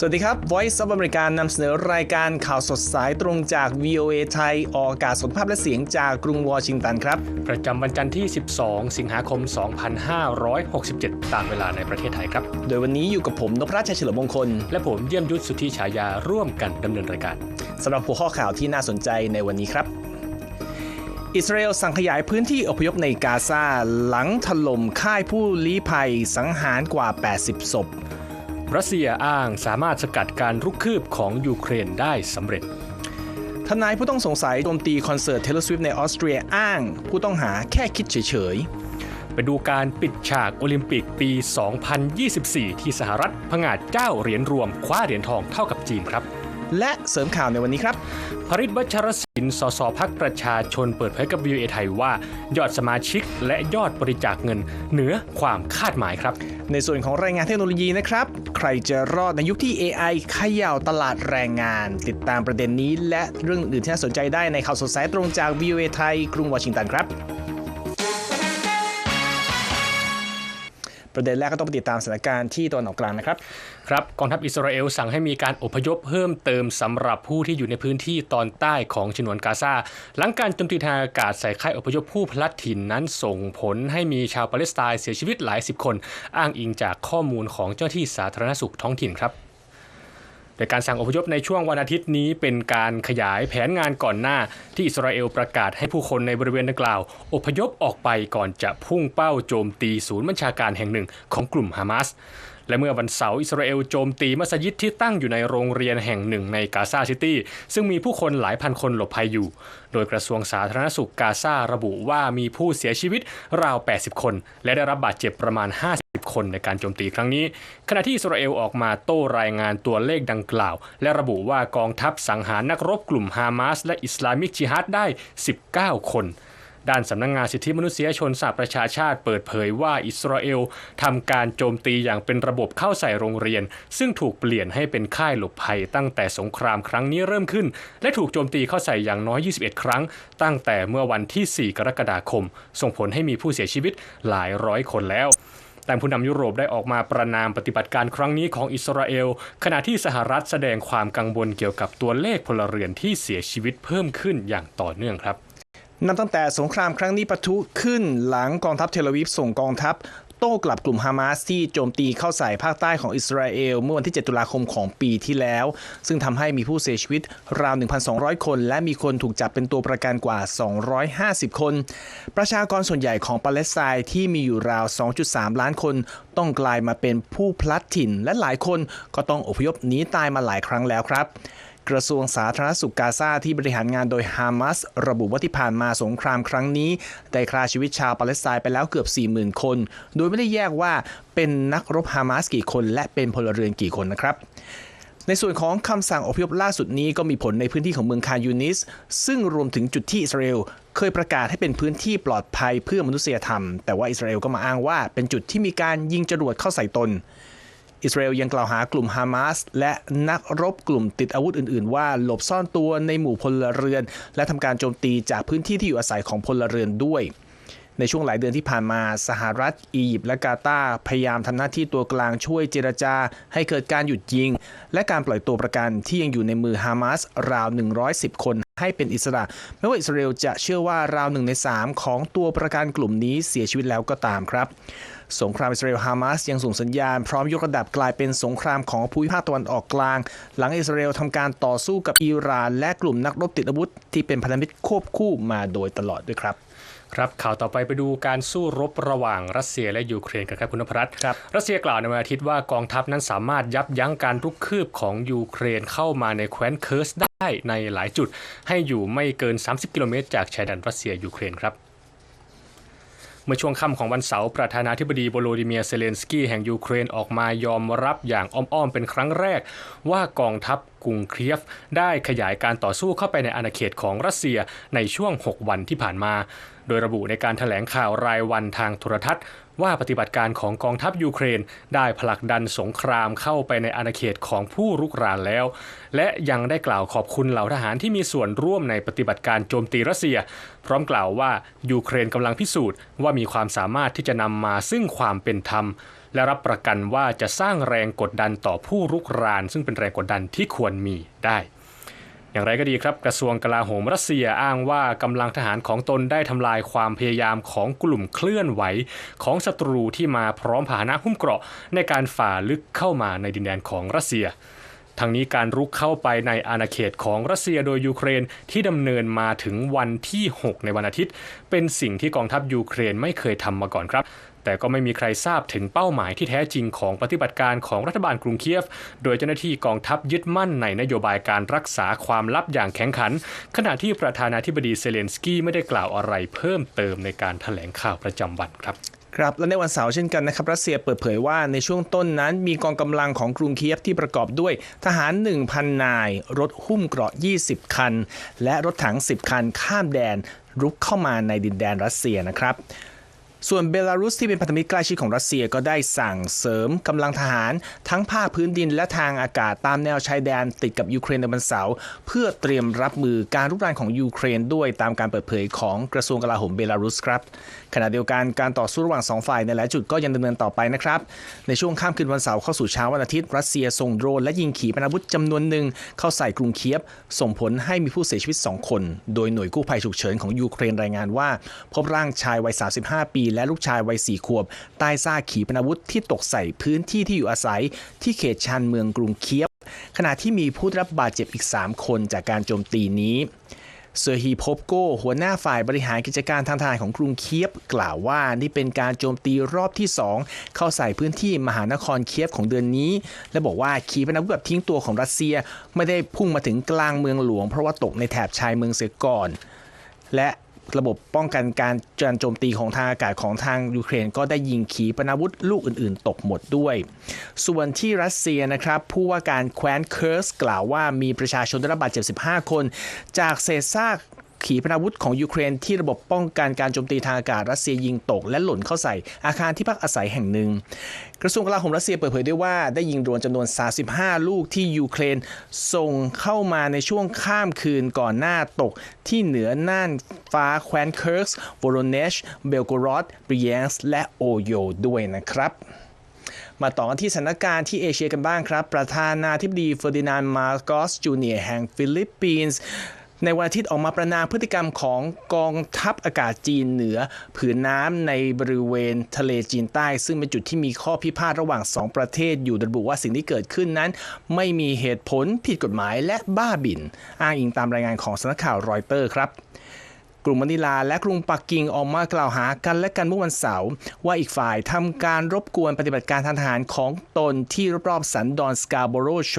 สวัสดีครับ Voice of America นำเสนอรายการข่าวสดสายตรงจาก VOA ไทย ออกอากาศสดภาพและเสียงจากกรุงวอชิงตันครับ ประจำวันจันทร์ที่ 12 สิงหาคม 2567 ตามเวลาในประเทศไทยครับ โดยวันนี้อยู่กับผมนพรัชชัยเฉลิมมงคล และผมเยี่ยมยุทธสุทธิฉายาร่วมกันดำเนินรายการสำหรับหัวข้อข่าวที่น่าสนใจในวันนี้ครับอิสราเอลสั่งขยายพื้นที่อพยพในกาซาหลังถล่มค่ายผู้ลี้ภัยสังหารกว่า 80 ศพ รัสเซียอ้างสามารถสกัดการรุกคืบของยูเครนได้สำเร็จทนายผู้ต้องสงสัยโจมตีคอนเสิร์ตเทเลสวิฟในออสเตรียอ้าง ผู้ต้องหาแค่คิดเฉยไปดูการปิดฉากโอลิมปิกปี 2024 ที่สหรัฐผงาดเจ้าเหรียญรวมคว้าเหรียญทองเท่ากับจีนครับๆ และเสริมข่าวในวันนี้ครับพริตวัชรศิลป์สสพักประชาชนเปิดเผยกับ VOA ไทยว่า ยอดสมาชิกและยอดบริจาคเงินเหนือความคาดหมายครับ ในส่วนของรายงานเทคโนโลยีนะครับ ใครจะรอดในยุคที่ AI เขย่าตลาดแรงงาน ติดตามประเด็นนี้ และเรื่องอื่นที่น่าสนใจได้ในข่าวสดสายตรงจาก VOA ไทยกรุงวอชิงตันครับ ประเด็นแรกก็ต้องไปติดตามสถานการณ์ที่ตะวันออกกลางนะครับ ครับกองทัพอิสราเอลสั่งให้มีการอพยพเพิ่มเติมสำหรับผู้ที่อยู่ในพื้นที่ตอนใต้ของชนวนกาซาหลังการโจมตีทางอากาศใส่ค่ายอพยพผู้พลัดถิ่นนั้นส่งผลให้มีชาวปาเลสไตน์เสียชีวิตหลายสิบคน อ้างอิงจากข้อมูลของเจ้าที่สาธารณสุขท้องถิ่นครับ โดยการสั่งอพยพในช่วงวันอาทิตย์นี้เป็นการขยายแผนงานก่อนหน้า ที่อิสราเอลประกาศให้ผู้คนในบริเวณดังกล่าว อพยพออกไปก่อนจะพุ่งเป้าโจมตีศูนย์บัญชาการแห่งหนึ่งของกลุ่มฮามาส และเมื่อวันเสาร์อิสราเอลโจมตีมัสยิดที่ตั้งอยู่ในโรงเรียนแห่งหนึ่งในกาซาซิตี้ซึ่งมีผู้คนหลายพันคนหลบภัยอยู่ โดยกระทรวงสาธารณสุขกาซาระบุว่ามีผู้เสียชีวิตราว 80 คน และได้รับบาดเจ็บประมาณ 50 คนในการโจมตีครั้งนี้ ขณะที่อิสราเอลออกมาโต้รายงานตัวเลขดังกล่าว และระบุว่ากองทัพสังหารนักรบกลุ่มฮามาสและอิสลามิกจิฮัดได้ 19 คน ด้านสำนักงงานสิทธิมนุษยชนสหประชาชาติเปิดเผยว่าอิสราเอลทำการโจมตีอย่างเป็นระบบเข้าใส่โรงเรียน ซึ่งถูกเปลี่ยนให้เป็นค่ายหลบภัยตั้งแต่สงครามครั้งนี้เริ่มขึ้น และถูกโจมตีเข้าใส่อย่างน้อย 21 ครั้ง ตั้งแต่เมื่อวันที่ 4 กรกฎาคม ส่งผลให้มีผู้เสียชีวิตหลายร้อยคนแล้วแต่ผู้นำยุโรปได้ออกมาประนามปฏิบัติการครั้งนี้ของอิสราเอล ขณะที่สหรัฐแสดงความกังวลเกี่ยวกับตัวเลขพลเรือนที่เสียชีวิตเพิ่มขึ้นอย่างต่อเนื่องครับ นับตั้งแต่สงครามครั้งนี้ปะทุขึ้นหลังกองทัพเทลวีฟส่งกองทัพโต้กลับกลุ่มฮามาสที่โจมตีเข้าใส่ภาคใต้ของอิสราเอล เมื่อวันที่ 7 ตุลาคมของปีที่แล้ว ซึ่งทำให้มีผู้เสียชีวิตราว 1,200 คน และมีคนถูกจับเป็นตัวประกันกว่า 250 คน ประชากรส่วนใหญ่ของปาเลสไตน์ที่มีอยู่ราว 2.3 ล้านคน ต้องกลายมาเป็นผู้พลัดถิ่น และหลายคนก็ต้องอพยพหนีตายมาหลายครั้งแล้วครับ กระทรวงสาธารณสุขกาซาที่บริหารงานโดยฮามาสระบุว่าที่ผ่านมาสงครามครั้งนี้ ได้ฆ่าชีวิตชาวปาเลสไตน์ไปแล้วเกือบ 40,000 คน โดยไม่ได้แยกว่าเป็นนักรบฮามาสกี่คน และเป็นพลเรือนกี่คนนะครับในส่วนของคำสั่งอพยพล่าสุดนี้ก็มีผลในพื้นที่ของเมืองคายูนิส ซึ่งรวมถึงจุดที่อิสราเอลเคยประกาศให้เป็นพื้นที่ปลอดภัยเพื่อมนุษยธรรม แต่ว่าอิสราเอลก็มาอ้างว่าเป็นจุดที่มีการยิงจรวดเข้าใส่ตน อิสราเอลยังกล่าวหากลุ่มฮามาสและนักรบกลุ่มติดอาวุธอื่นๆ ว่าหลบซ่อนตัวในหมู่พลเรือน และทำการโจมตีจากพื้นที่ที่อยู่อาศัยของพลเรือนด้วยในช่วงหลายเดือนที่ผ่านมาสหรัฐ อียิปต์และกาตาร์พยายามทำหน้าที่ตัวกลางช่วยเจรจา ให้เกิดการหยุดยิง และการปล่อยตัวประกันที่ยังอยู่ในมือฮามาสราว 110 คนให้เป็นอิสระไม่ว่าอิสราเอลจะเชื่อว่าราวหนึ่งใน 3 ของตัวประกันกลุ่มนี้เสียชีวิตแล้วก็ตามครับ สงครามอิสราเอลฮามาสยังส่งสัญญาณพร้อมยกระดับกลายเป็นสงครามของภูมิภาคตะวันออกกลาง หลังอิสราเอลทำการต่อสู้กับอิหร่าน และกลุ่มนักรบติดอาวุธ ที่เป็นพันธมิตรควบคู่มาโดยตลอดด้วยครับครับข่าวต่อไปไปดูการสู้รบระหว่างรัสเซียและยูเครนกันครับคุณนพรัตน์ครับรัสเซียกล่าวในวันอาทิตย์ว่ากองทัพนั้นสามารถยับยั้งการรุกคืบของยูเครนเข้ามาในแคว้นเคิร์สได้ในหลายจุด ให้อยู่ไม่เกิน 30 กิโลเมตรจากชายแดนรัสเซียยูเครนครับ เมื่อช่วงค่ำของวันเสาร์ประธานาธิบดีโบโลดิเมียเซเลนสกี้แห่งยูเครนออกมายอมรับอย่างอ้อมๆเป็นครั้งแรก ว่ากองทัพกรุงเครียฟ ได้ขยายการต่อสู้เข้าไปในอาณาเขตของรัสเซียในช่วง 6 วันที่ผ่านมา โดยระบุในการถแถลงข่าวรายวันทางโทรทัศน์ ว่าปฏิบัติการของกองทัพยูเครน ได้ผลักดันสงครามเข้าไปในอาณาเขตของผู้รุกรานแล้ว และยังได้กล่าวขอบคุณเหล่าทหารที่มีส่วนร่วมในปฏิบัติการโจมตีรัสเซีย พร้อมกล่าวว่ายูเครนกำลังพิสูจน์ว่ามีความสามารถที่จะนำมาซึ่งความเป็นธรรมและรับประกันว่าจะสร้างแรงกดดันต่อผู้รุกราน ซึ่งเป็นแรงกดดันที่ควรมีได้ อย่างไรก็ดีครับ กระทรวงกลาโหมรัสเซียอ้างว่ากำลังทหารของตนได้ทำลายความพยายามของกลุ่มเคลื่อนไหว ของศัตรูที่มาพร้อมพาหนะหุ้มเกราะ ในการฝ่าลึกเข้ามาในดินแดนของรัสเซีย ทางนี้การรุกเข้าไปในอาณาเขตของรัสเซียโดยยูเครนที่ดำเนินมาถึงวันที่ 6 ในวันอาทิตย์ เป็นสิ่งที่กองทัพยูเครนไม่เคยทำมาก่อนครับแต่ก็ไม่มีใครทราบถึงเป้าหมายที่แท้จริงของปฏิบัติการของรัฐบาลกรุงเคียฟ โดยเจ้าหน้าที่กองทัพยึดมั่นในนโยบายการรักษาความลับอย่างแข็งขัน ขณะที่ประธานาธิบดีเซเลนสกี้ไม่ได้กล่าวอะไรเพิ่มเติมในการแถลงข่าวประจำวันครับ ครับและในวันเสาร์เช่นกันนะครับ รัสเซียเปิดเผยว่าในช่วงต้นนั้นมีกองกำลังของกรุงเคียฟที่ประกอบด้วยทหาร 1,000 นาย รถหุ้มเกราะ 20 คัน และรถถัง 10 คันข้ามแดนรุกเข้ามาในดินแดนรัสเซียนะครับ ส่วนเบลารุสที่เป็นพันธมิตรใกล้ชิดของรัสเซียก็ได้สั่งเสริมกำลังทหาร ทั้งภาคพื้นดินและทางอากาศตามแนวชายแดนติดกับยูเครนในวันเสาร์เพื่อเตรียมรับมือการรุกรานของยูเครนด้วยตามการเปิดเผยของกระทรวงกลาโหมเบลารุสครับขณะเดียวกันการต่อสู้ระหว่างสองฝ่ายในหลายจุดก็ยังดำเนินต่อไปนะครับในช่วงข้ามคืนวันเสาร์เข้าสู่เช้าวันอาทิตย์รัสเซียส่งโดรนและยิงขีปนาวุธจำนวนหนึ่งเข้าใส่กรุงเคียฟส่งผลให้มีผู้เสียชีวิต 2 คน โดยหน่วยกู้ภัยฉุกเฉินของยูเครนรายงานว่า พบร่างชายวัย 35 ปีและลูกชายวัย4ขวบ ใต้ซากขีปนาวุธที่ตกใส่พื้นที่ที่อยู่อาศัย ที่เขตชานเมืองกรุงเคียฟขณะที่มีผู้ได้รับบาดเจ็บอีก 3 คนจากการโจมตีนี้เซอร์ฮีพบโกหัวหน้าฝ่ายบริหารกิจการทางทหารของกรุงเคียฟกล่าวว่านี่เป็นการโจมตีรอบที่ 2 เข้าใส่พื้นที่มหานครเคียฟของเดือนนี้ และบอกว่าขีปนาวุธแบบทิ้งตัวของรัสเซีย ไม่ได้พุ่งมาถึงกลางเมืองหลวงเพราะว่าตกในแถบชายเมืองเสียก่อน และ ระบบป้องกันการจารโจมตีของทางอากาศของทางยูเครน ก็ได้ยิงขีปนาวุธลูกอื่นๆ ตกหมดด้วย ส่วนที่รัสเซียนะครับผู้ว่าการแคว้นเคิร์สกล่าวว่ามีประชาชนได้รับบาดเจ็บ 15 คน จากเศษซาก ขีปนาวุธของยูเครนที่ระบบป้องกันการโจมตีทางอากาศรัสเซียยิงตก และหล่นเข้าใส่อาคารที่พักอาศัยแห่งหนึ่ง กระทรวงกลาโหมรัสเซียเปิดเผยด้วยว่าได้ยิงโดรนจำนวน 35 ลูกที่ยูเครนส่งเข้ามาในช่วงข้ามคืนก่อนหน้าตก ที่เหนือน่านฟ้าแคว้นเคิร์กสวโรเนช เบลโกรอดบริแยนส์และโอโยด้วยนะครับมาต่อกันที่สถานการณ์ที่เอเชียกันบ้างครับ ประธานาธิบดีเฟอร์ดินานด์มาร์กอสจูเนียร์แห่งฟิลิปปินส์ ในวันอาทิตย์ออกมาประนามพฤติกรรมของกองทัพอากาศจีนเหนือ ผืนน้ำในบริเวณทะเลจีนใต้ ซึ่งเป็นจุดที่มีข้อพิพาทระหว่าง 2 ประเทศอยู่ระบุว่าสิ่งที่เกิดขึ้นนั้น ไม่มีเหตุผลผิดกฎหมายและบ้าบิ่น อ้างอิงตามรายงานของสำนักข่าวรอยเตอร์ครับ กรุงมะนิลาและกรุงปักกิ่งออกมากล่าวหากันและกันเมื่อวันเสาร์ว่าอีกฝ่ายทำการรบกวนปฏิบัติการทางทหารของตนที่รอบๆสันดอนสกาโบโรโช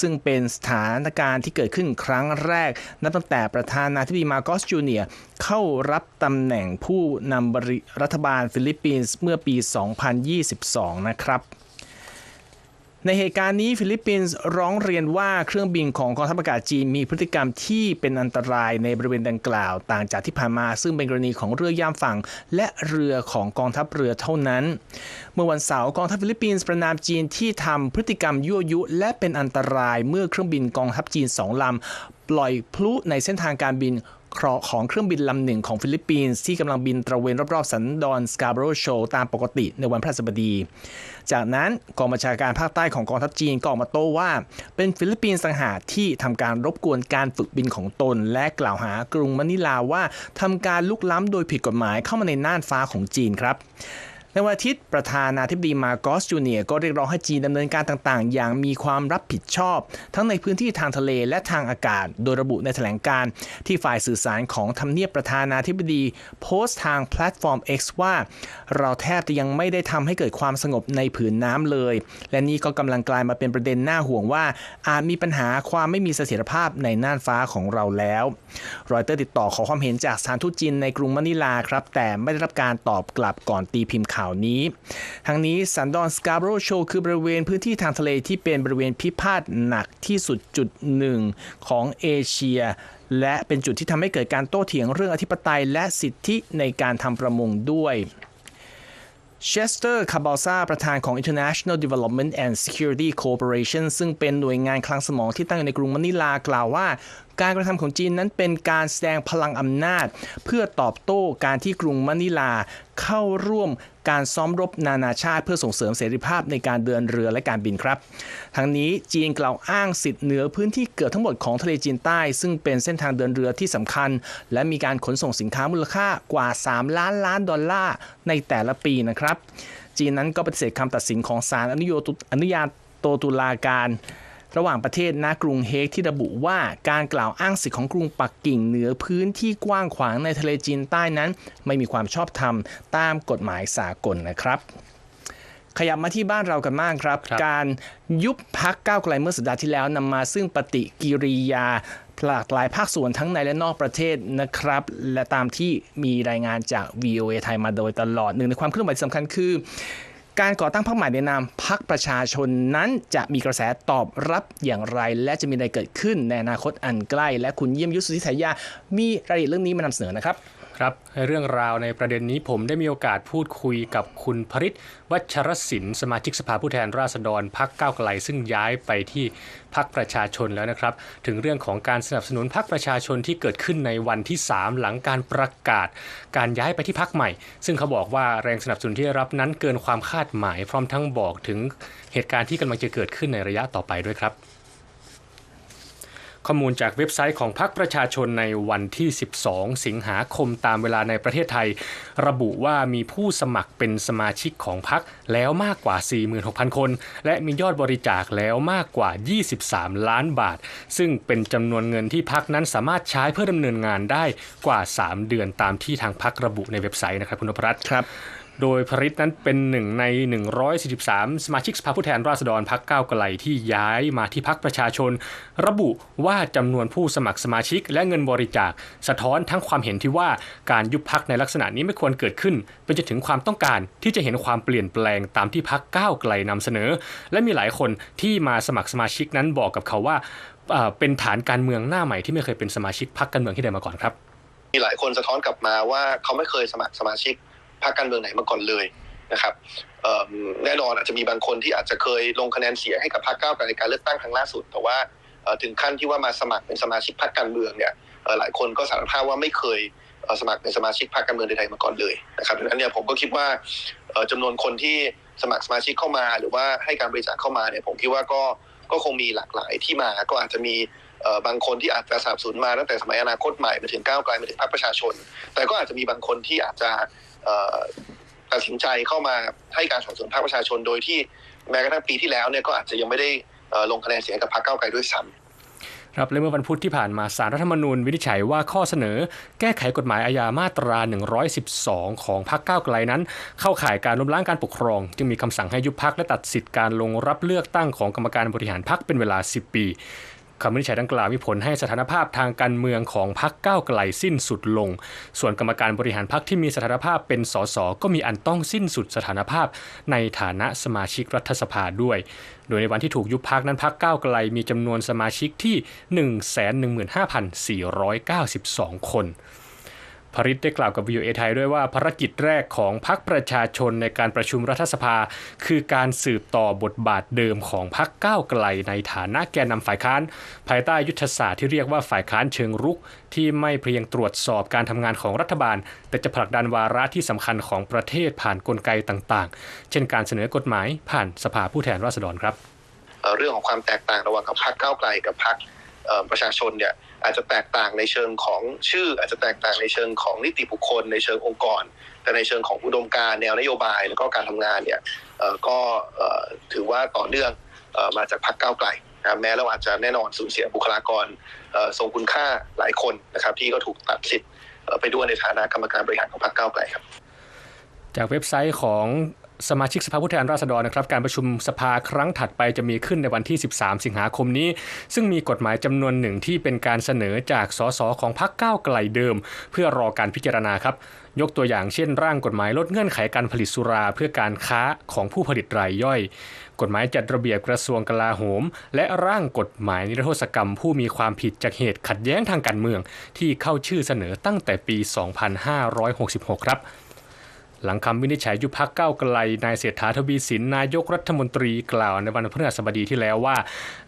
ซึ่งเป็นสถานการณ์ที่เกิดขึ้นครั้งแรก นับตั้งแต่ประธานาธิบดีมาโกสจูเนียเข้ารับตำแหน่งผู้นำรัฐบาลฟิลิปปินส์เมื่อปี 2022 นะครับ ในเหตุการณ์นี้ฟิลิปปินส์ร้องเรียนว่าเครื่องบินของกองทัพอากาศจีนมีพฤติกรรมที่เป็นอันตรายในบริเวณดังกล่าว ต่างจากที่ผ่านมาซึ่งเป็นกรณีของเรือย่ามฝั่ง และเรือของกองทัพเรือเท่านั้น เมื่อวันเสาร์กองทัพฟิลิปปินส์ประนามจีนที่ทำพฤติกรรมยั่วยุ และเป็นอันตรายเมื่อเครื่องบินกองทัพจีนสองลำปล่อยพลุในเส้นทางการบิน ของเครื่องบินลำหนึ่งของฟิลิปปินส์ที่กำลังบินตระเวนรอบๆสันดอนสกาโบโรโชตามปกติในวันพฤหัสบดี จากนั้นกองบัญชาการภาคใต้ของกองทัพจีนก็ออกมาโต้ว่า เป็นฟิลิปปินส์ต่างหากที่ทำการรบกวนการฝึกบินของตน และกล่าวหากรุงมะนิลาว่าทำการลุกล้ำโดยผิดกฎหมายเข้ามาในน่านฟ้าของจีนครับ ในวันอาทิตย์ประธานาธิบดีมาโกสจูเนียร์ก็เรียกร้องให้จีนดำเนินการต่างๆ อย่างมีความรับผิดชอบ ทั้งในพื้นที่ทางทะเลและทางอากาศ โดยระบุในแถลงการที่ฝ่ายสื่อสารของทำเนียบประธานาธิบดี โพสต์ทางแพลตฟอร์ม X ว่า เราแทบจะยังไม่ได้ทำให้เกิดความสงบในผืนน้ำเลย และนี่ก็กำลังกลายมาเป็นประเด็นน่าห่วงว่า อาจมีปัญหาความไม่มีเสถียรภาพในน่านฟ้าของเราแล้วรอยเตอร์ติดต่อขอความเห็นจากสถานทูตจีนในกรุงมะนิลาครับแต่ไม่ได้รับการตอบกลับก่อนตีพิมพ์ข่าวนี้ ทั้งนี้สันดอนสกาโบโรโชคือบริเวณพื้นที่ทางทะเลที่เป็นบริเวณพิพาทหนักที่สุดจุดหนึ่งของเอเชีย และเป็นจุดที่ทำให้เกิดการโต้เถียงเรื่องอธิปไตยและสิทธิในการทำประมงด้วยเชสเตอร์ คาบาซาประธานของ International Development and Security Cooperation ซึ่งเป็นหน่วยงานคลังสมองที่ตั้งอยู่ในกรุงมะนิลากล่าวว่า การกระทำของจีนนั้นเป็นการแสดงพลังอำนาจ เพื่อตอบโต้การที่กรุงมะนิลาเข้าร่วมการซ้อมรบนานาชาติ เพื่อส่งเสริมเสรีภาพในการเดินเรือและการบินครับ ทั้งนี้จีนกล่าวอ้างสิทธิ์เหนือพื้นที่เกือบทั้งหมดของทะเลจีนใต้ ซึ่งเป็นเส้นทางเดินเรือที่สำคัญ และมีการขนส่งสินค้ามูลค่ากว่า 3 ล้านล้านดอลลาร์ในแต่ละปีนะครับ จีนนั้นก็ปฏิเสธคำตัดสินของศาลอนุโยอนุญาโตตุลาการ ระหว่างประเทศณกรุงเฮกที่ระบุว่าการกล่าวอ้างสิทธิของกรุงปักกิ่งเหนือพื้นที่กว้างขวางในทะเลจีนใต้นั้น ไม่มีความชอบธรรมตามกฎหมายสากลนะครับขยับมาที่บ้านเรากันบ้างครับครับการยุบพักก้าวไกลเมื่อสัปดาห์ที่แล้วนำมาซึ่งปฏิกิริยาหลากหลายภาคส่วนทั้งในและนอกประเทศนะครับ และตามที่มีรายงานจาก VOA ไทยมาโดยตลอดหนึ่งในความเคลื่อนไหวที่สำคัญคือ การก่อตั้งพรรคใหม่ในนามพรรคประชาชนนั้นจะมีกระแสตอบรับอย่างไร และจะมีอะไรเกิดขึ้นในอนาคตอันใกล้ และคุณเยี่ยมยุทธสุธิสายยามีรายละเอียดเรื่องนี้มานำเสนอนะครับ ครับเรื่องราวในประเด็นนี้ผมได้มีโอกาสพูดคุยกับคุณพริษวัชรศิลป์สมาชิกสภาผู้แทนราษฎรพักก้าวไกล ซึ่งย้ายไปที่พักประชาชนแล้วนะครับ ถึงเรื่องของการสนับสนุนพักประชาชนที่เกิดขึ้นในวันที่ 3 หลังการประกาศ การย้ายไปที่พักใหม่ ซึ่งเขาบอกว่าแรงสนับสนุนที่ได้รับนั้นเกินความคาดหมายพร้อมทั้งบอกถึงเหตุการณ์ที่กำลังจะเกิดขึ้นในระยะต่อไปด้วยครับ ข้อมูลจากเว็บไซต์ของพรรคประชาชนในวันที่ 12 สิงหาคมตามเวลาในประเทศไทย ระบุว่ามีผู้สมัครเป็นสมาชิกของพรรคแล้วมากกว่า 46,000 คน และมียอดบริจาคแล้วมากกว่า 23 ล้านบาท ซึ่งเป็นจำนวนเงินที่พรรคนั้นสามารถใช้เพื่อดำเนินงานได้กว่า 3 เดือนตามที่ทางพรรคระบุในเว็บไซต์นะครับคุณนพรัตน์ครับ โดยพริตนั้นเป็นหนึ่งใน 143 สมาชิกสภาผู้แทนราษฎรพักก้าวไกลที่ย้ายมาที่พักประชาชน ระบุว่าจำนวนผู้สมัครสมาชิกและเงินบริจาค สะท้อนทั้งความเห็นที่ว่าการยุบพักในลักษณะนี้ไม่ควรเกิดขึ้นเป็นจะถึงความต้องการที่จะเห็นความเปลี่ยนแปลงตามที่พักก้าวไกลนำเสนอ และมีหลายคนที่มาสมัครสมาชิกนั้นบอกกับเขาว่าเอ่อเป็นฐานการเมืองหน้าใหม่ที่ไม่เคยเป็นสมาชิกพักการเมืองที่ใดมาก่อนครับ มีหลายคนสะท้อนกลับมาว่าเขาไม่เคยสมัครสมาชิก พรรคการเมืองไหนมาก่อนเลยนะครับแน่นอนอาจจะมีบางคนที่อาจจะเคยลงคะแนนเสียงให้กับพรรคก้าวไกลในการเลือกตั้งครั้งล่าสุด แต่ว่าถึงขั้นที่ว่ามาสมัครเป็นสมาชิกพรรคการเมืองเนี่ยหลายคนก็สารภาพว่าไม่เคยสมัครเป็นสมาชิกพรรคการเมืองใดๆมาก่อนเลยนะครับดังนั้นเนี่ยผมก็คิดว่าเอ่อจำนวนคนที่สมัครสมาชิกเข้ามา หรือว่าให้การบริจาคเข้ามาเนี่ยผมคิดว่าก็ก็คงมีหลากหลายที่มา ก็อาจจะมีบางคนที่อาจจะสนับสนุนมาตั้งแต่สมัยอนาคตใหม่มาถึงก้าวไกลมาถึงพรรคประชาชน แต่ก็อาจจะมีบางคนที่อาจจะ ตัดสินใจเข้ามาให้การสนับสนุนพรรคประชาชนโดยที่แม้กระทั่งปีที่แล้วเนี่ยก็อาจจะยังไม่ได้ลงคะแนนเสียงกับพรรคเก้าไกลด้วยซ้ำครับและเมื่อวันพุธที่ผ่านมาสารรัฐธรรมนูญวินิจฉัยว่าข้อเสนอ แก้ไขกฎหมายอาญามาตรา 112 ของพรรคก้าวไกลนั้น เข้าข่ายการล้มล้างการปกครอง จึงมีคำสั่งให้ยุบพักและตัดสิทธิการลงรับเลือกตั้งของกรรมการบริหารพักเป็นเวลา 10 ปี คำวินิจฉัยดังกล่าวมีผลให้สถานภาพทางการเมืองของพรรคก้าวไกลสิ้นสุดลง ส่วนกรรมการบริหารพรรคที่มีสถานภาพเป็นสสก็มีอันต้องสิ้นสุดสถานภาพในฐานะสมาชิกรัฐสภาด้วย โดยในวันที่ถูกยุบพักนั้นพักก้าวไกลมีจำนวนสมาชิกที่ 115,492 คน พริตได้กล่าวกับ VOA ไทยด้วยว่าภารกิจแรกของพรรคประชาชนในการประชุมรัฐสภา คือการสืบต่อบทบาทเดิมของพรรคก้าวไกลในฐานะแกนนำฝ่ายค้าน ภายใต้ยุทธศาสตร์ที่เรียกว่าฝ่ายค้านเชิงรุก ที่ไม่เพียงตรวจสอบการทำงานของรัฐบาล แต่จะผลักดันวาระที่สำคัญของประเทศผ่านกลไกต่างๆ เช่นการเสนอกฎหมายผ่านสภาผู้แทนราษฎรครับ เรื่องของความแตกต่างระหว่างกับพรรคก้าวไกลกับพรรคประชาชนเนี่ย อาจจะแตกต่างในเชิงของชื่อ อาจจะแตกต่างในเชิงของนิติบุคคล ในเชิงองค์กร แต่ในเชิงของอุดมการแนวนโยบาย แล้วก็การทำงานเนี่ยก็ถือว่าต่อเนื่องมาจากพรรคก้าวไกลนะแม้เราอาจจะแน่นอนสูญเสียบุคลากรทรงคุณค่าหลายคนนะครับที่ก็ถูกตัดสิทธิ์ไปด้วยในฐานะกรรมการบริหารของพรรคก้าวไกลครับ จากเว็บไซต์ของ สมาชิกสภาผู้แทนราษฎรนะครับการประชุมสภาครั้งถัดไปจะมีขึ้นในวันที่ 13 สิงหาคมนี้ ซึ่งมีกฎหมายจำนวนหนึ่งที่เป็นการเสนอจากสสของพรรคก้าวไกลเดิม เพื่อรอการพิจารณาครับ ยกตัวอย่างเช่น ร่างกฎหมายลดเงื่อนไขการผลิตสุราเพื่อการค้าของผู้ผลิตรายย่อย กฎหมายจัดระเบียบกระทรวงกลาโหม และร่างกฎหมายนิรโทษกรรม ผู้มีความผิดจากเหตุขัดแย้งทางการเมือง ที่เข้าชื่อเสนอตั้งแต่ปี 2566 ครับ หลังคำวินิจฉัยยุบพักเก้าไกล นายเศรษฐาทวีสินนายกรัฐมนตรีกล่าวในวันพฤหัสบดีที่แล้วว่า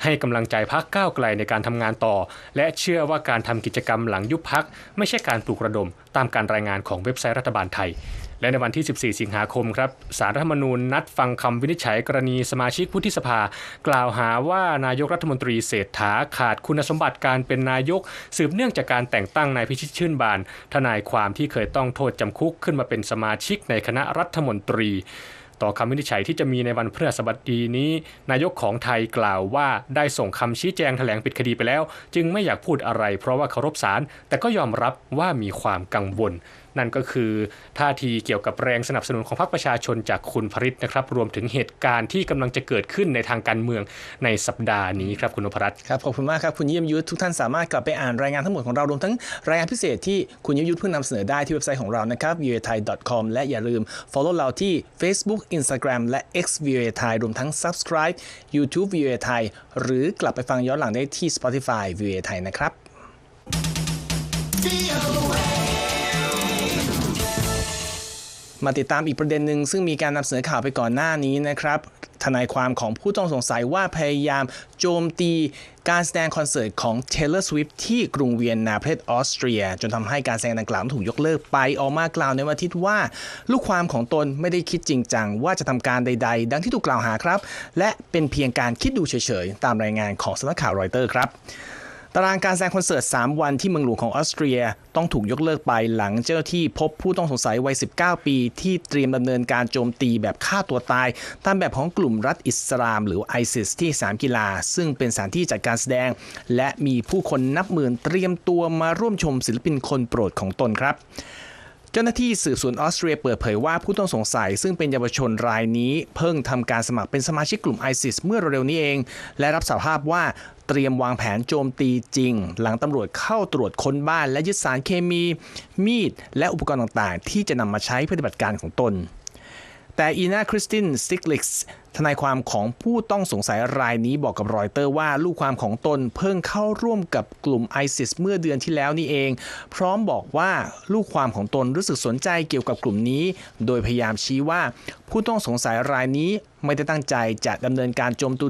ให้กำลังใจพักเก้าไกลในการทำงานต่อ และเชื่อว่าการทำกิจกรรมหลังยุบพักไม่ใช่การปลุกระดม ตามการรายงานของเว็บไซต์รัฐบาลไทยและในวันที่ 14 สิงหาคมครับสารรัฐธรรมนูญนัดฟังคำวินิจฉัยกรณีสมาชิกวุฒิสภา กล่าวหาว่านายกรัฐมนตรีเศรษฐาขาดคุณสมบัติการเป็นนายก สืบเนื่องจากการแต่งตั้งนายพิชิตชื่นบาน ทนายความที่เคยต้องโทษจำคุกขึ้นมาเป็นสมาชิกในคณะรัฐมนตรี ต่อคำวินิจฉัยที่จะมีในวันพฤหัสบดีนี้ นายกของไทยกล่าวว่าได้ส่งคำชี้แจงแถลงปิดคดีไปแล้ว จึงไม่อยากพูดอะไร เพราะว่าเคารพศาลแต่ก็ยอมรับว่ามีความกังวล นั่นก็คือท่าทีเกี่ยวกับแรงสนับสนุนของพรรคประชาชนจากคุณพริตนะครับ รวมถึงเหตุการณ์ที่กำลังจะเกิดขึ้นในทางการเมืองในสัปดาห์นี้ครับคุณนพรัตน์ครับขอบคุณมากครับคุณเยี่ยมยุทธทุกท่านสามารถกลับไปอ่านรายงานทั้งหมดของเรารวมทั้งรายงานพิเศษที่คุณเยี่ยมยุทธเพิ่งนำเสนอได้ที่เว็บไซต์ของเรานะครับ v a t h a i com และอย่าลืม follow เราที่ Facebook Instagram และ X v a Thai รวมทั้ง subscribe YouTube v a Thai หรือกลับไปฟังย้อนหลังได้ที่ Spotify v a Thai นะครับ มาติดตามอีกประเด็นหนึ่งซึ่งมีการนำเสนอข่าวไปก่อนหน้านี้นะครับทนายความของผู้ต้องสงสัยว่าพยายามโจมตีการแสดงคอนเสิร์ตของ Taylor Swift ที่กรุงเวียนนาประเทศออสเตรีย จนทำให้การแสดงดังกล่าวถูกยกเลิกไปออกมากล่าวในวันอาทิตย์ว่า ลูกความของตนไม่ได้คิดจริงจัง ว่าจะทำการใด ๆ ดังที่ถูกกล่าวหาครับ และเป็นเพียงการคิดดูเฉยๆ ตามรายงานของสำนักข่าวรอยเตอร์ครับ ตารางการแสดงคอนเสิร์ต 3 วันที่เมืองหลวงของออสเตรียต้องถูกยกเลิกไปหลังเจ้าหน้าที่พบผู้ต้องสงสัยวัย 19 ปี ที่เตรียมดำเนินการโจมตีแบบฆ่าตัวตาย ตามแบบของกลุ่มรัฐอิสลาม หรือ ISIS ที่สามกีฬา ซึ่งเป็นสถานที่จัดการแสดง และมีผู้คนนับหมื่นเตรียมตัวมาร่วมชมศิลปินคนโปรดของตนครับเจ้าหน้าที่สืบสวนออสเตรียเปิดเผยว่าผู้ต้องสงสัยซึ่งเป็นเยาวชนรายนี้ เพิ่งทำการสมัครเป็นสมาชิกกลุ่ม ISIS เมื่อเร็วๆนี้เอง และรับสารภาพว่า เตรียมวางแผนโจมตีจริง หลังตำรวจเข้าตรวจค้นบ้านและยึดสารเคมี มีด และอุปกรณ์ต่างๆ ที่จะนำมาใช้ปฏิบัติการของตนแต่อีนาคริสตินซิกลิกส์ ทนายความของผู้ต้องสงสัยรายนี้บอกกับรอยเตอร์ว่าลูกความของตนเพิ่งเข้าร่วมกับกลุ่ม ISIS เมื่อเดือนที่แล้วนี่เอง พร้อมบอกว่าลูกความของตนรู้สึกสนใจเกี่ยวกับกลุ่มนี้ โดยพยายามชี้ว่า ผู้ต้องสงสัยรายนี้ไม่ได้ตั้งใจจะดำเนินการโจมตี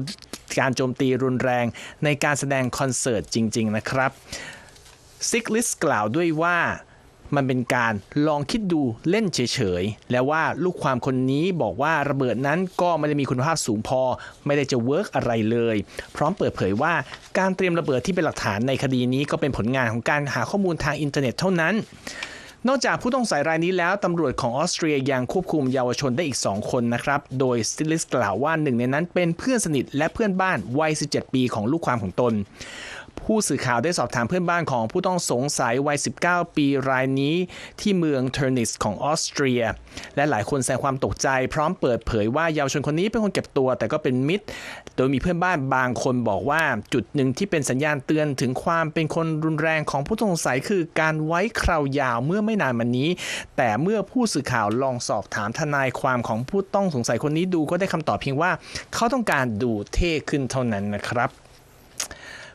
การโจมตีรุนแรงในการแสดงคอนเสิร์ตจริง ๆ นะครับซิกลิสกล่าวด้วยว่า มันเป็นการลองคิดดูเล่นเฉยๆ แล้วว่าลูกความคนนี้บอกว่าระเบิดนั้นก็ไม่ได้มีคุณภาพสูงพอ ไม่ได้จะเวิร์กอะไรเลย พร้อมเปิดเผยว่าการเตรียมระเบิดที่เป็นหลักฐานในคดีนี้ก็เป็นผลงานของการหาข้อมูลทางอินเทอร์เน็ตเท่านั้นนอกจากผู้ต้องสงสัยรายนี้แล้ว ตำรวจของออสเตรียยังควบคุมเยาวชนได้อีก 2 คนนะครับ โดยสติลิสกล่าวว่าหนึ่งในนั้นเป็นเพื่อนสนิทและเพื่อนบ้านวัย 17 ปีของลูกความของตน ผู้สื่อข่าวได้สอบถามเพื่อนบ้านของผู้ต้องสงสัยวัย 19 ปีรายนี้ ที่เมืองเทอร์นิสของออสเตรีย และหลายคนแสดงความตกใจพร้อมเปิดเผยว่าเยาวชนคนนี้เป็นคนเก็บตัว แต่ก็เป็นมิตร โดยมีเพื่อนบ้านบางคนบอกว่าจุดหนึ่งที่เป็นสัญญาณเตือนถึงความเป็นคนรุนแรงของผู้ต้องสงสัยคือการไว้คราวยาวเมื่อไม่นานมานี้ แต่เมื่อผู้สื่อข่าวลองสอบถามทนายความของผู้ต้องสงสัยคนนี้ดูก็ได้คำตอบเพียงว่า เขาต้องการดูเท่ขึ้นเท่านั้นนะครับ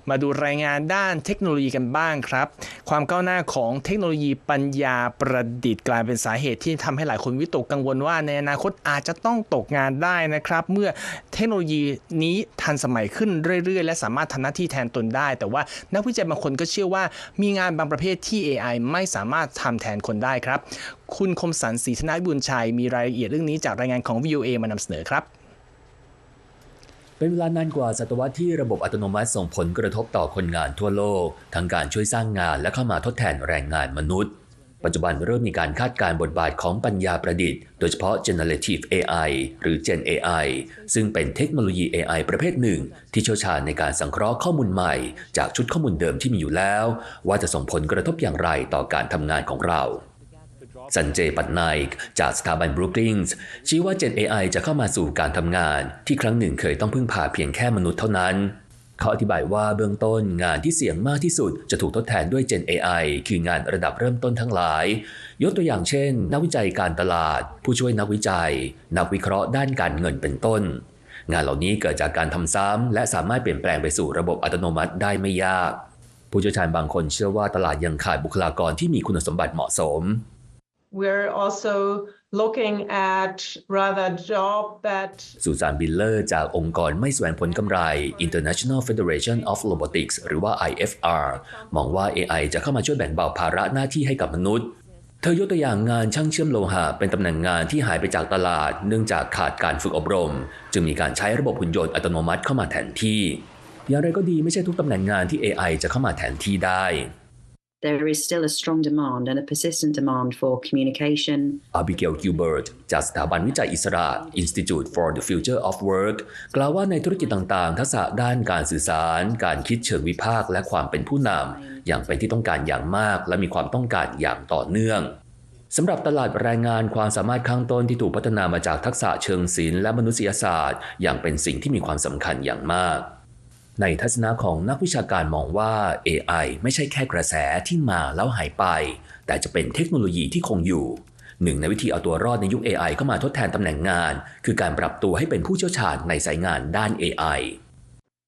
มาดูรายงานด้านเทคโนโลยีกันบ้างครับ ความก้าวหน้าของเทคโนโลยีปัญญาประดิษฐ์กลายเป็นสาเหตุที่ทำให้หลายคนวิตกกังวลว่า ในอนาคตอาจจะต้องตกงานได้นะครับ เมื่อเทคโนโลยีนี้ทันสมัยขึ้นเรื่อย ๆ และสามารถทำหน้าที่แทนตนได้ แต่ว่านักวิจัยบางคนก็เชื่อว่ามีงานบางประเภทที่ AI ไม่สามารถทำแทนคนได้ครับ คุณคมสันศรีธนบุญชัยมีรายละเอียดเรื่องนี้จากรายงานของ VOA มานำเสนอครับ เป็นเวลานานกว่าศตวรรษที่ระบบอัตโนมัติส่งผลกระทบต่อคนงานทั่วโลก ทั้งการช่วยสร้างงานและเข้ามาทดแทนแรงงานมนุษย์ ปัจจุบันเริ่มมีการคาดการณ์บทบาทของปัญญาประดิษฐ์ โดยเฉพาะ generative AI หรือ Gen AI ซึ่งเป็นเทคโนโลยี AI ประเภทหนึ่ง ที่เชี่ยวชาญในการสังเคราะห์ข้อมูลใหม่ จากชุดข้อมูลเดิมที่มีอยู่แล้ว ว่าจะส่งผลกระทบอย่างไรต่อการทำงานของเรา สันเจปัตไนค์จากสถาบันบรูคลินส์ชี้ว่า Gen AI จะเข้ามาสู่การทำงานที่ครั้งหนึ่งเคยต้องพึ่งพาเพียงแค่มนุษย์เท่านั้นเขาอธิบายว่าเบื้องต้นงานที่เสี่ยงมากที่สุดจะถูกทดแทนด้วย Gen AI คืองานระดับเริ่มต้นทั้งหลาย ยกตัวอย่างเช่น นักวิจัยการตลาด ผู้ช่วยนักวิจัย นักวิเคราะห์ด้านการเงินเป็นต้น งานเหล่านี้เกิดจากการทำซ้ำและสามารถเปลี่ยนแปลงไปสู่ระบบอัตโนมัติได้ไม่ยาก ผู้เชี่ยวชาญบางคนเชื่อว่าตลาดยังขาดบุคลากรที่มีคุณสมบัติเหมาะสม We're also looking at rather job that สุสานบิลเลอร์จากองค์กรไม่แสวงผลกำไร International Federation of Robotics หรือว่า IFR มองว่า AI จะเข้ามาช่วยแบ่งเบาภาระหน้าที่ให้กับมนุษย์ เธอยกตัวอย่างงานช่างเชื่อมโลหะเป็นตำแหน่งงานที่หายไปจากตลาด เนื่องจากขาดการฝึกอบรม จึงมีการใช้ระบบหุ่นยนต์อัตโนมัติเข้ามาแทนที่ อย่างไรก็ดีไม่ใช่ทุกตำแหน่งงานที่ AI จะเข้ามาแทนที่ได้ there is still a strong demand and a persistent demand for communication, Abigail Gilbert จากสถาบันวิจัยอิสระ Institute for the Future of Work กล่าวว่าในธุรกิจต่างๆ ทักษะด้านการสื่อสาร การคิดเชิงวิพากษ์และความเป็นผู้นำอย่างเป็นที่ต้องการอย่างมาก และมีความต้องการอย่างต่อเนื่องสำหรับตลาดแรงงานความสามารถข้างต้นที่ถูกพัฒนามาจากทักษะเชิงศิลป์และมนุษยศาสตร์ อย่างเป็นสิ่งที่มีความสำคัญอย่างมาก ในทัศนะของนักวิชาการมองว่า AI ไม่ใช่แค่กระแสที่มาแล้วหายไป แต่จะเป็นเทคโนโลยีที่คงอยู่ หนึ่งในวิธีเอาตัวรอดในยุค AI เข้ามาทดแทนตำแหน่งงาน คือการปรับตัวให้เป็นผู้เชี่ยวชาญในสายงานด้าน AI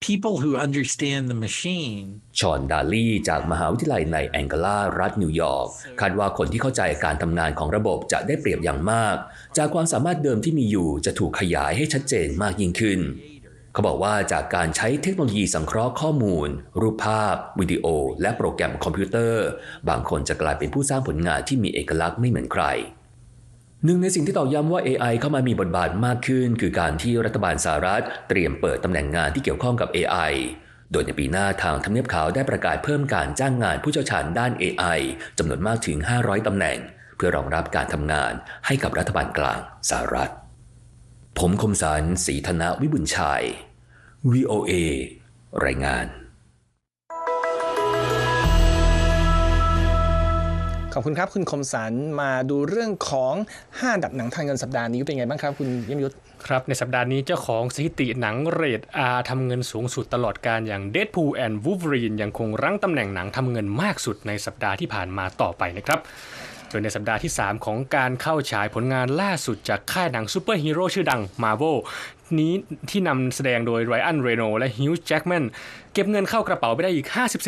people who understand the machine ชอนดาลีจากมหาวิทยาลัยในแองเกลารัฐนิวยอร์กคาดว่าคนที่เข้าใจการทำงานของระบบจะได้เปรียบอย่างมาก จากความสามารถเดิมที่มีอยู่จะถูกขยายให้ชัดเจนมากยิ่งขึ้น เขาบอกว่าจากการใช้เทคโนโลยีสังเคราะห์ข้อมูล รูปภาพ วิดีโอ และโปรแกรมคอมพิวเตอร์ บางคนจะกลายเป็นผู้สร้างผลงานที่มีเอกลักษณ์ไม่เหมือนใครหนึ่งในสิ่งที่ตอกย้ำว่า AI เข้ามามีบทบาทมากขึ้น คือการที่รัฐบาลสหรัฐ เตรียมเปิดตำแหน่งงานที่เกี่ยวข้องกับ AI โดยในปีหน้าทางทำเนียบขาวได้ประกาศเพิ่มการจ้างงานผู้เชี่ยวชาญด้าน AI จำนวนมากถึง 500ตำแหน่ง เพื่อรองรับการทำงานให้กับรัฐบาลกลางสหรัฐ ผมคมสันศรีธนวิบุญชัย VOA รายงาน ขอบคุณครับคุณคมสันมาดูเรื่องของ5อันดับหนังทางเงินสัปดาห์นี้เป็นไงบ้างครับคุณเยี่ยมยุทธครับ ในสัปดาห์นี้เจ้าของสถิติหนังเรท R ทำเงินสูงสุดตลอดการอย่าง Deadpool and Wolverine ยังคงรั้งตำแหน่งหนังทำเงินมากสุดในสัปดาห์ที่ผ่านมาต่อไปนะครับโดยในสัปดาห์ที่ 3 ของการเข้าฉายผลงานล่าสุดจากค่ายหนังซูเปอร์ฮีโร่ชื่อดังมาโวนี้ที่นำแสดงโดยไรอันเรโนและฮิวจ์แจ็กแมนเก็บเงินเข้ากระเป๋าไปได้อีก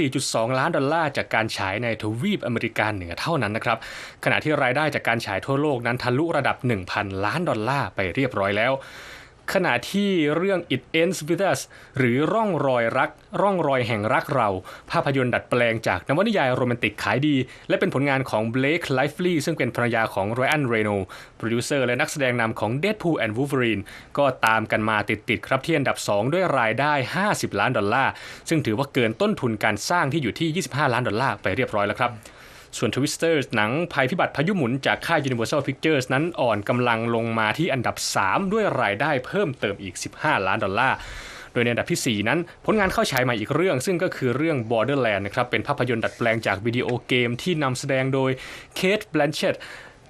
54.2 ล้านดอลลาร์จากการฉายในทวีปอเมริกาเหนือเท่านั้นนะครับ ขณะที่รายได้จากการฉายทั่วโลกนั้นทะลุระดับ 1,000 ล้านดอลลาร์ไปเรียบร้อยแล้ว ขณะที่เรื่อง It Ends With Us หรือร่องรอยรัก ร่องรอยแห่งรักเรา ภาพยนตร์ดัดแปลงจากนวนิยายโรแมนติกขายดี และเป็นผลงานของ Blake Lively ซึ่งเป็นภรรยาของ Ryan Reynolds โปรดิวเซอร์และนักแสดงนำของ Deadpool and Wolverine ก็ตามกันมาติดๆครับที่อันดับ 2 ด้วยรายได้ 50 ล้านดอลลาร์ ซึ่งถือว่าเกินต้นทุนการสร้างที่อยู่ที่ 25 ล้านดอลลาร์ไปเรียบร้อยแล้วครับ ส่วน Twister หนังภัยพิบัติพายุหมุนจากค่าย Universal Pictures นั้นอ่อนกำลังลงมาที่อันดับ 3 ด้วยรายได้เพิ่มเติมอีก 15 ล้านดอลลาร์โดยในอันดับที่ 4 นั้น ผลงานเข้าฉายใหม่อีกเรื่อง ซึ่งก็คือเรื่อง Borderland นะครับ เป็นภาพยนตร์ดัดแปลงจากวิดีโอเกมที่นำแสดงโดย Kate Blanchett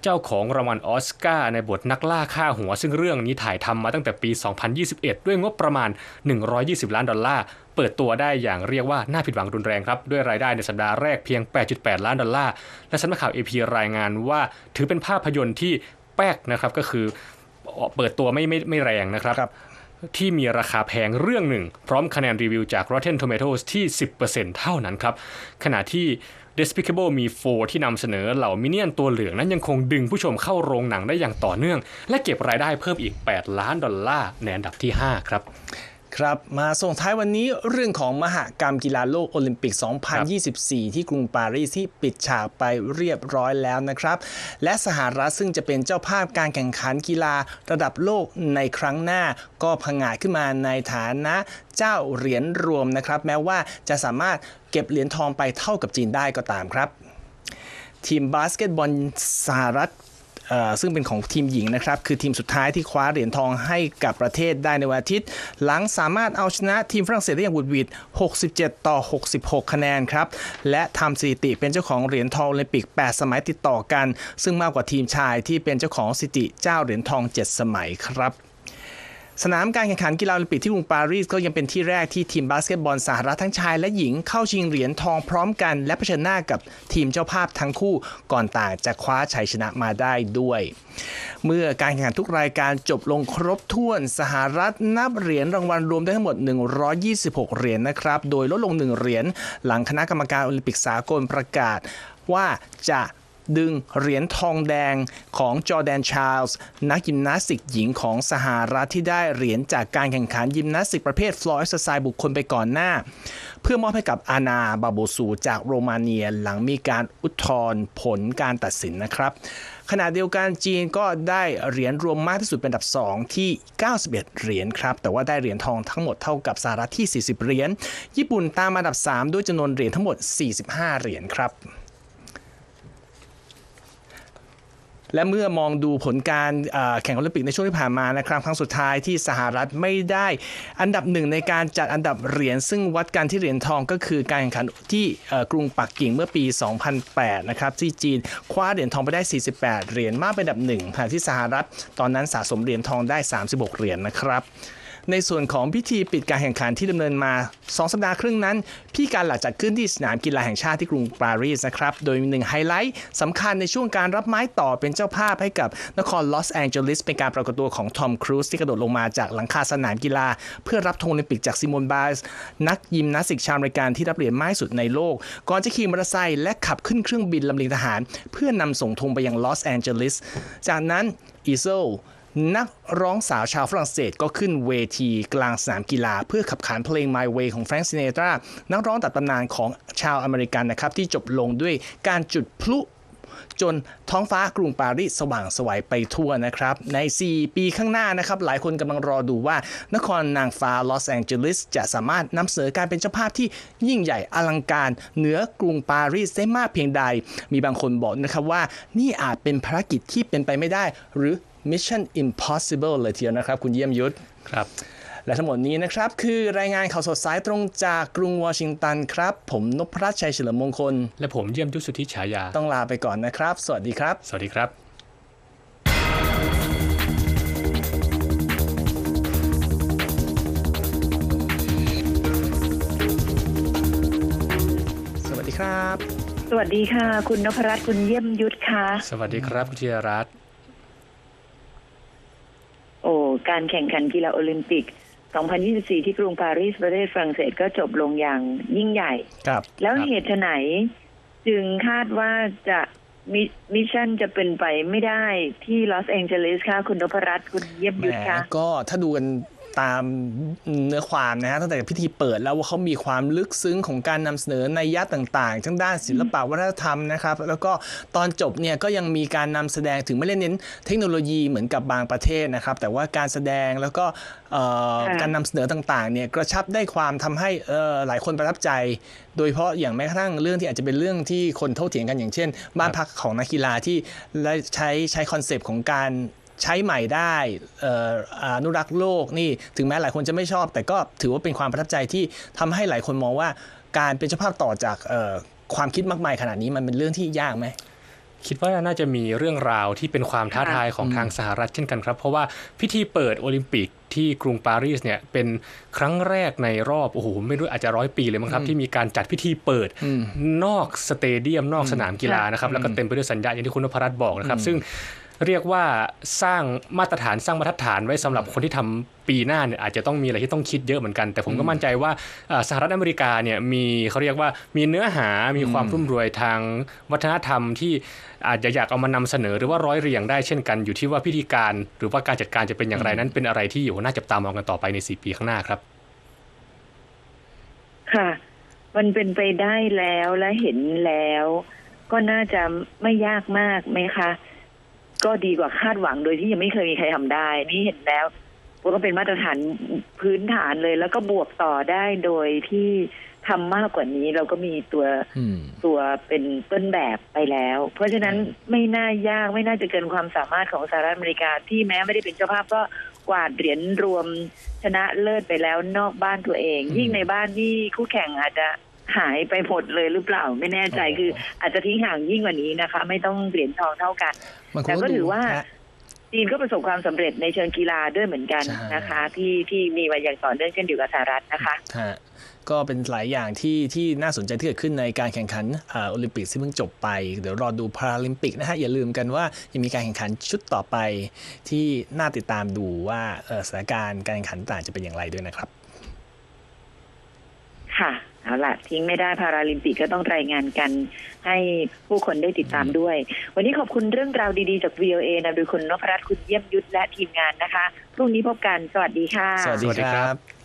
เจ้าของรางวัลออสการ์ในบทนักล่าฆ่าหัว ซึ่งเรื่องนี้ถ่ายทำมาตั้งแต่ปี 2021 ด้วยงบประมาณ 120 ล้านดอลลาร์ เปิดตัวได้อย่างเรียกว่าน่าผิดหวังรุนแรงครับ ด้วยรายได้ในสัปดาห์แรกเพียง 8.8 ล้านดอลลาร์ และสำนักข่าว AP รายงานว่าถือเป็นภาพยนตร์ที่แป๊กนะครับก็คือเปิดตัวไม่ไม่ไม่แรงนะครับครับที่มีราคาแพงเรื่องหนึ่ง พร้อมคะแนนรีวิวจาก Rotten Tomatoes ที่ 10%เท่านั้นครับ ขณะที่ Despicable Me 4 ที่นำเสนอเหล่ามินเนี่ยนตัวเหลืองนั้นยังคงดึงผู้ชมเข้าโรงหนังได้อย่างต่อเนื่อง และเก็บรายได้เพิ่มอีก 8 ล้านดอลลาร์ในอันดับที่ 5 ครับ ครับมาส่งท้ายวันนี้เรื่องของมหกรรมกีฬาโลกโอลิมปิก 2024 ที่กรุงปารีสที่ปิดฉากไปเรียบร้อยแล้วนะครับ และสหรัฐซึ่งจะเป็นเจ้าภาพการแข่งขันกีฬาระดับโลกในครั้งหน้า ก็ผงาดขึ้นมาในฐานะเจ้าเหรียญรวมนะครับ แม้ว่าจะสามารถเก็บเหรียญทองไปเท่ากับจีนได้ก็ตามครับทีมบาสเกตบอลสหรัฐ ซึ่งเป็นของทีมหญิงนะครับ คือทีมสุดท้ายที่คว้าเหรียญทองให้กับประเทศได้ในวันอาทิตย์ หลังสามารถเอาชนะทีมฝรั่งเศสได้อย่างบุดหวิด 67 ต่อ 66 คะแนนครับ และทำสถิติเป็นเจ้าของเหรียญทองโอลิมปิก 8 สมัยติดต่อกัน ซึ่งมากกว่าทีมชายที่เป็นเจ้าของสถิติเจ้าเหรียญทอง 7 สมัยครับ สนามการแข่งขันกีฬาโอลิมปิกที่กรุงปารีสก็ยังเป็นที่แรกที่ทีมบาสเกตบอลสหรัฐทั้งชายและหญิงเข้าชิงเหรียญทองพร้อมกัน และเผชิญหน้ากับทีมเจ้าภาพทั้งคู่ก่อนต่างจะคว้าชัยชนะมาได้ด้วย เมื่อการแข่งขันทุกรายการจบลงครบถ้วนสหรัฐนับเหรียญรางวัลรวมได้ทั้งหมด 126 เหรียญนะครับ โดยลดลง 1 เหรียญหลังคณะกรรมการโอลิมปิกสากลประกาศว่าจะ ดึงเหรียญทองแดงของจอแดนชาร์ลส์นักยิมนาสติกหญิงของสหรัฐที่ได้เหรียญจากการแข่งขันยิมนาสติกประเภทฟลอร์เอ็กซ์ไซบุคคลไปก่อนหน้า เพื่อมอบให้กับอานาบาโบซูจากโรมาเนียหลังมีการอุทธรณ์ผลการตัดสินนะครับขณะเดียวกันจีนก็ได้เหรียญรวมมากที่สุดเป็นอันดับ 2 ที่ 91 เหรียญครับ แต่ว่าได้เหรียญทองทั้งหมดเท่ากับสหรัฐที่ 40 เหรียญญี่ปุ่นตามอันดับ 3 ด้วยจำนวนเหรียญทั้งหมด 45 เหรียญครับ และเมื่อมองดูผลการแข่งโอลิมปิกในช่วงที่ผ่านมานะครับครั้งสุดท้ายที่สหรัฐไม่ได้อันดับหนึ่งในการจัดอันดับเหรียญซึ่งวัดกันที่เหรียญทองก็คือการแข่งขันที่กรุงปักกิ่งเมื่อปี 2008 นะครับที่จีนคว้าเหรียญทองไปได้ 48 เหรียญมากเป็นอันดับหนึ่งขณะที่สหรัฐตอนนั้นสะสมเหรียญทองได้ 36 เหรียญนะครับ ในส่วนของพิธีปิดการแข่งขันที่ดำเนินมา 2 สัปดาห์ครึ่งนั้น พี่การหลักจัดขึ้นที่สนามกีฬาแห่งชาติที่กรุงปารีสนะครับ โดยมีหนึ่งไฮไลท์สำคัญในช่วงการรับไม้ต่อเป็นเจ้าภาพให้กับนครลอสแองเจลิสเป็นการปรากฏตัวของทอมครูซที่กระโดดลงมาจากหลังคาสนามกีฬา เพื่อรับธงโอลิมปิกจากซิโมนบาสนักยิมนาสติกชาวอเมริกันที่รับเหรียญมากสุดในโลก ก่อนจะขี่มอเตอร์ไซค์และขับขึ้นเครื่องบินลำเลียงทหาร เพื่อนำส่งธงไปยังลอสแองเจลิสจากนั้นอีโซ นักร้องสาวชาวฝรั่งเศสก็ขึ้นเวทีกลางสนามกีฬา เพื่อขับขานเพลง My Way ของแฟรงค์ซินเนตรานักร้องตัดตำนานของชาวอเมริกันนะครับ ที่จบลงด้วยการจุดพลุจนท้องฟ้ากรุงปารีสสว่างสวัยไปทั่วนะครับ ใน 4 ปีข้างหน้านะครับ หลายคนกำลังรอดูว่า นครนางฟ้าลอสแองเจลิสจะสามารถนำเสนอการเป็นเจ้าภาพที่ยิ่งใหญ่อลังการเหนือกรุงปารีสได้มากเพียงใด มีบางคนบอกนะครับว่า นี่อาจเป็นภารกิจที่เป็นไปไม่ได้ หรือ Mission Impossible เลยทีเดียวนะครับคุณเยี่ยมยุทธครับและทั้งหมดนี้นะครับ คือรายงานข่าวสดสายตรงจากกรุงวอชิงตันครับ ผมนพรัชชัยเฉลิมมงคล และผมเยี่ยมยุทธสุทธิฉายา ต้องลาไปก่อนนะครับ สวัสดีครับ สวัสดีครับสวัสดีครับ สวัสดีค่ะ คุณนพรัตน์คุณเยี่ยมยุทธค่ะ สวัสดีครับ คุณธีรรัตน์ โอ้การแข่งขันกีฬาโอลิมปิก 2024 ที่กรุงปารีสประเทศฝรั่งเศสก็จบลงอย่างยิ่งใหญ่ ครับ แล้วครับเหตุไหน จึงคาดว่าจะมิมิชชั่นจะเป็นไปไม่ได้ที่ลอสแองเจลิสค่ะ คุณนพรัตน์คุณเยี่ยมแหมยุทธค่ะ ก็ถ้าดูกัน ตามเนื้อความนะฮะตั้งแต่พิธีเปิดแล้วว่าเขามีความลึกซึ้งของการนำเสนอในยยะต่างๆทั้งด้านศิลปะวัฒนธรรมนะครับแล้วก็ตอนจบเนี่ยก็ยังมีการนำแสดงถึงไม่ได้เน้นเทคโนโลยีเหมือนกับบางประเทศนะครับแต่ว่าการแสดงแล้วก็เอ่อค่ะการนำเสนอต่างๆเนี่ยกระชับได้ความทำให้เอ่อหลายคนประทับใจ โดยเฉพาะอย่างแม้กระทั่งเรื่องที่อาจจะเป็นเรื่องที่คนเท่าเถียงกันอย่างเช่น บ้านพักของนักกีฬาที่ใช้ใช้คอนเซปต์ของการ ใช้ใหม่ได้เอ่ออนุรักษ์โลกนี่ถึงแม้หลายคนจะไม่ชอบ แต่ก็ถือว่าเป็นความประทับใจที่ทำให้หลายคนมองว่าการเป็นเจ้าภาพต่อจากเอ่อความคิดมากมายขนาดนี้มันเป็นเรื่องที่ยากไหมคิดว่าน่าจะมีเรื่องราวที่เป็นความท้าทายของทางสหรัฐเช่นกันครับ เพราะว่าพิธีเปิดโอลิมปิกที่กรุงปารีสเนี่ยเป็นครั้งแรกในรอบโอ้โหไม่รู้อาจจะร้อยปีเลยมั้งครับ ที่มีการจัดพิธีเปิดอืมนอกสเตเดียมนอกสนามกีฬานะครับแล้วก็เต็มไปด้วยสัญญาอย่างที่คุณนพรัตน์บอกนะครับ ซึ่ง เรียกว่าสร้างมาตรฐานสร้างมาตรฐานไว้สำหรับคนที่ทำปีหน้าเนี่ยอาจจะต้องมีอะไรที่ต้องคิดเยอะเหมือนกัน แต่ผมก็มั่นใจว่าสหรัฐอเมริกาเนี่ยมีเขาเรียกว่ามีเนื้อหามีความรุ่มรวยทางวัฒนธรรมที่อาจจะอยากเอามานำเสนอหรือว่าร้อยเรียงได้เช่นกันอยู่ที่ว่าพิธีการ หรือว่าการจัดการจะเป็นอย่างไรนั้นเป็นอะไรที่อยู่น่าจับตามองกันต่อไปใน4ปีข้างหน้าครับ ค่ะ มันเป็นไปได้แล้วและเห็นแล้ว ก็น่าจะไม่ยากมากไหมคะ ก็ดีกว่าคาดหวังโดยที่ยังไม่เคยมีใครทำได้ นี่เห็นแล้วก็เป็นมาตรฐานพื้นฐานเลย แล้วก็บวกต่อได้โดยที่ทำมากกว่านี้เราก็มีตัวอืมตัวเป็นต้นแบบไปแล้ว เพราะฉะนั้นไม่น่ายากไม่น่าจะเกินความสามารถของสหรัฐอเมริกาที่แม้ไม่ได้เป็นเจ้าภาพก็กวาดเหรียญรวมชนะเลิศไปแล้วนอกบ้านตัวเองอืมยิ่งในบ้านที่คู่แข่งอาจจะ หายไปหมดเลยหรือเปล่าไม่แน่ใจโอ้คือ อาจจะทิ้งห่างยิ่งกว่านี้นะคะ ไม่ต้องเหรียญทองเท่ากันมันคงแต่ก็ต้งถือว่าฮะจีนก็ประสบความสำเร็จในเชิงกีฬาด้วยเหมือนกันใช่นะคะ ที่ที่มีมาอย่างต่อเนื่องเช่นเดียวกับสหรัฐนะคะฮะก็เป็นหลายอย่างที่ที่น่าสนใจที่เกิดขึ้นในการแข่งขันอ่าโอลิมปิกที่เพิ่งจบไป เดี๋ยวรอดูพาราลิมปิกนะฮะ อย่าลืมกันว่ายังมีการแข่งขันชุดต่อไปที่น่าติดตามดูว่าเอ่อสถานการณ์การแข่งขันต่างจะเป็นอย่างไรด้วยนะครับ ค่ะ เอาละทิ้งไม่ได้พาราลิมปิกก็ต้องรายงานกันให้ผู้คนได้ติดตามด้วย วันนี้ขอบคุณเรื่องราวดีๆจาก VOA นะโดยคุณนพรัตน์คุณเยี่ยมยุทธและทีมงานนะคะ พรุ่งนี้พบกัน สวัสดีค่ะ สวัสดีครับ